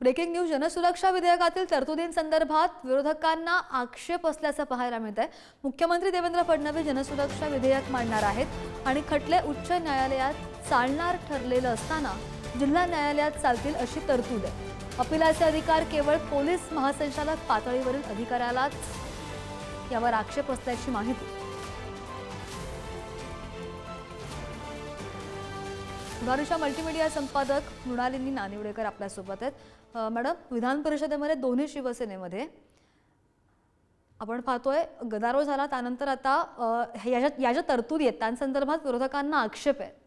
Breaking news जनसुरक्षा विधेयकातील तरतुदींसंदर्भात विरोधकांना आक्षेप असल्याचं पाहायला मिळत आहे मुख्यमंत्री देवेंद्र फडणवीस जनसुरक्षा विधेयक मांडणार आहेत आणि खटले उच्च न्यायालयात चालणार ठरलेलं असताना जिल्हा न्यायालयात चालतील अशी तरतूद आहे. अपिलाचे अधिकार केवळ पोलीस महासंचालक पातळीवरील अधिकाऱ्यालाच यावर आक्षेप असल्याची माहिती उभारूच्या मल्टीमीडिया संपादक मृणालिनी नानिवडेकर आपल्यासोबत आहेत. मॅडम विधान परिषदेमध्ये दोन्ही शिवसेनेमध्ये आपण पाहतोय गदारोळ झाला. त्यानंतर आता याच्या या ज्या तरतुदी आहेत त्यांसंदर्भात विरोधकांना आक्षेप आहे.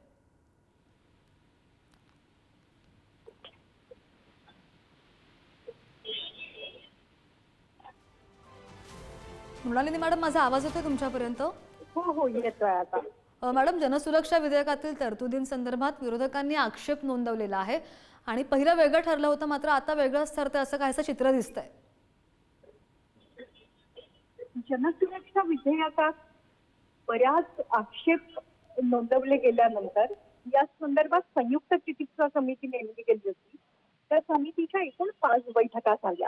मृणालिनी मॅडम माझा आवाज येतोय तुमच्यापर्यंत? हो हो येतोय आता. मॅडम जनसुरक्षा विधेयकातील तरतुदींसंदर्भात विरोधकांनी आक्षेप नोंदवलेला आहे आणि पहिलं वेगळं ठरलं होतं मात्र आता वेगळंच ठरतंय असं काहीसं चित्र दिसतंय. जनसुरक्षा विधेयकात बऱ्याच आक्षेप नोंदवले गेल्यानंतर या संदर्भात संयुक्त चिकित्सा समिती नेमली गेली होती. त्या समितीच्या एकूण पाच बैठका झाल्या.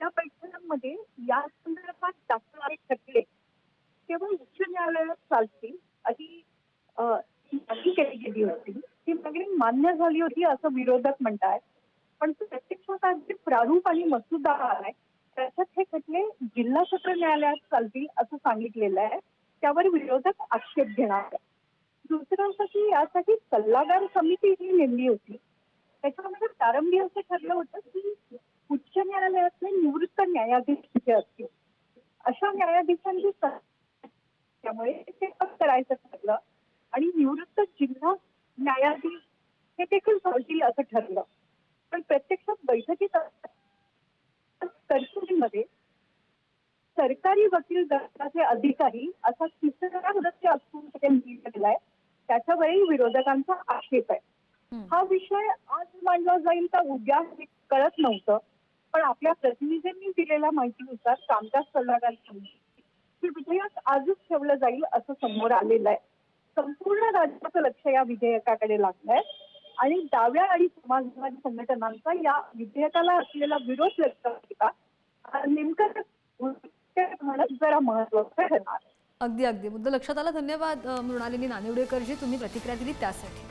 त्या बैठकांमध्ये या संदर्भात दाखवणारे खटले केवळ उच्च न्यायालयात चालतील अशी मागणी केली गेली होती. ती मागणी मान्य झाली होती असं विरोधक म्हणतात. पण प्रत्यक्षात आज जे प्रारूप आणि मसुदा आहे त्याच्यात हे खटले जिल्हा सत्र न्यायालयात चालतील असं सांगितलेलं आहे. त्यावर विरोधक आक्षेप घेणार आहे. दुसरं असं की यासाठी सल्लागार समिती ही नेमली होती. त्याच्यामध्ये प्रारंभी असं ठरलं होतं की उच्च न्यायालयातले निवृत्त न्यायाधीश जे असतील अशा न्यायाधीशांची त्यामुळे ते करायचं आणि निवृत्त जिल्हा न्यायाधीश हे देखील चालतील असं ठरलं. पण प्रत्यक्षात बैठकीत तरतुदीमध्ये सरकारी वकील दलाचे अधिकारी असा तिसरा सदस्य असून लिहिला गेलाय त्याच्यावरही विरोधकांचा आक्षेप आहे. हं. विषय आज मांडला जाईल का उद्या हे कळत नव्हतं. पण आपल्या प्रतिनिधींनी दिलेल्या माहितीनुसार कामकाज सल्लागार समिती हे विधेयक आजच ठेवलं जाईल असं समोर आलेलं आहे. संपूर्ण राज्याचं लक्ष या विधेयकाकडे लागलंय. आणि डाव्या आणि समाजवादी संघटनांचा या विधेयकाला असलेला विरोध लक्षात नेमकं म्हणत जरा महत्वाचं ठरणार. अगदी अगदी. मुद्दा लक्षात आला. धन्यवाद मृणालिनी नानिवडेकरजी तुम्ही प्रतिक्रिया दिली त्यासाठी.